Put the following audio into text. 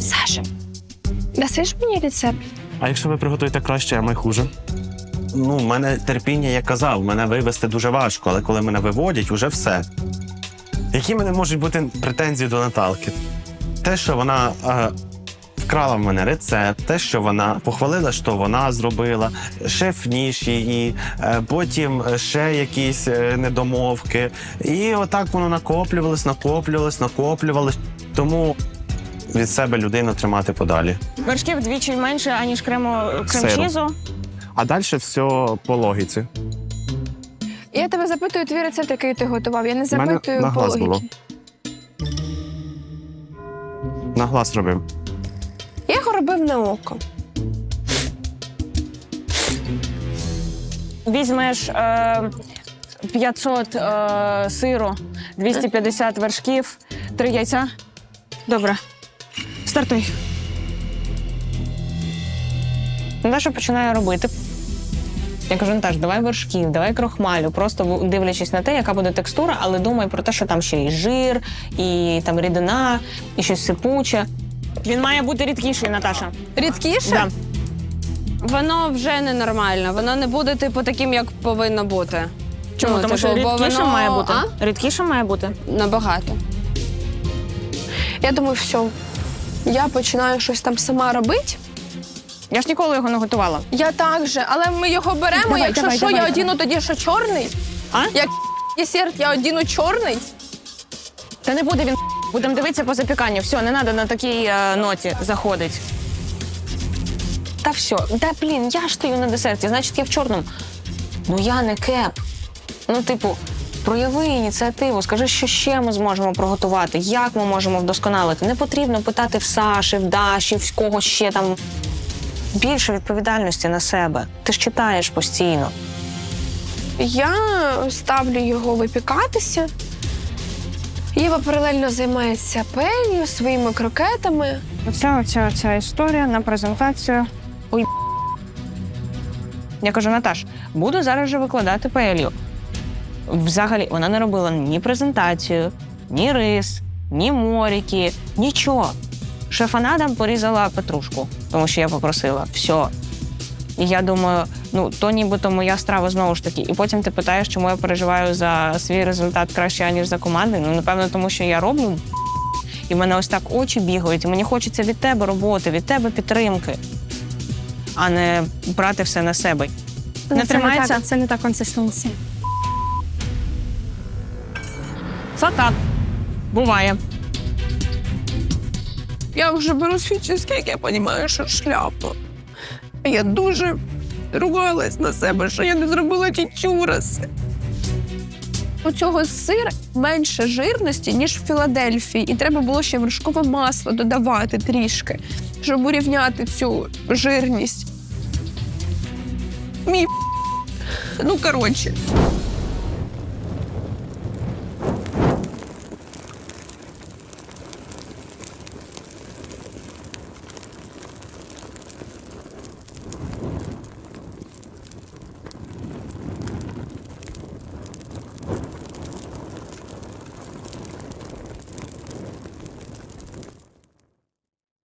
Саша, дасиш мені рецепт? А якщо ви приготуєте краще, а ми хуже? Ну, в мене терпіння, як казав, мене вивести дуже важко, але коли мене виводять, уже все. Які мене можуть бути претензії до Наталки? Те, що вона е, вкрала в мене рецепт, те, що вона похвалила, що вона зробила, шеф ніж її, е, потім ще якісь е, недомовки. І отак воно накоплювалось, накоплювалось, накоплювалось. Тому від себе людину тримати подалі. Вершків вдвічі менше, аніж крему крем-чізу. А далі все по логіці. Я тебе запитую твій рецепт, який ти готував. Я не У мене запитую на по глаз логіці. було. На глаз робив. Я його робив на око. Візьмеш е, 500 е, сиру, 250 вершків, 3 яйця. Добре. Стартуй. Наташа починає робити. Я кажу, Наташ, давай вершків, давай крохмалю, просто дивлячись на те, яка буде текстура, але думай про те, що там ще і жир, і там рідина, і щось сипуче. Він має бути рідкіший, Наташа. Рідкіше? Да. Воно вже ненормально. Воно не буде, типу, таким, як повинно бути. Чому? Ну, Тому типу, бо рідкіше воно- має бути. А? Рідкіше має бути. Набагато. Я думаю, все. Я починаю щось там сама робити. Я ж ніколи його не готувала. Я так же, але ми його беремо. Давай, Якщо давай, що, давай, я давай. одіну тоді, що чорний. А? Як десерт, я одіну чорний. Та не буде він. Будемо дивитися по запіканню. Все, не треба на такій е, ноті заходить. Та все, да блін, я ж стою на десерті, значить я в чорному. Ну я не кеп. Ну, типу, прояви ініціативу, скажи, що ще ми зможемо приготувати, як ми можемо вдосконалити. Не потрібно питати в Саші, в Даші, в когось ще там. Більше відповідальності на себе. Ти ж читаєш постійно. Я ставлю його випікатися. Єва паралельно займається пелью, своїми крокетами. Оця, оця, оця історія на презентацію. Ой. Я кажу, Наташ, буду зараз же викладати паелью. Взагалі, вона не робила ні презентацію, ні рис, ні моріки, нічого. Шефанада порізала петрушку, тому що я попросила. Все. І я думаю, ну то нібито моя страва знову ж таки. І потім ти питаєш, чому я переживаю за свій результат краще, ніж за команди. Ну, напевно, тому що я роблю і в мене ось так очі бігають, і мені хочеться від тебе роботи, від тебе підтримки, а не брати все на себе. Не тримається? це не та консистенція. Факап. Буває. Я вже беру свій чизкейк, я розумію, що шляпа. Я дуже ругалась на себе, що я не зробила ті чураси. У цього сира менше жирності, ніж в Філадельфії, і треба було ще вершкове масло додавати трішки, щоб урівняти цю жирність. Мій ну коротше.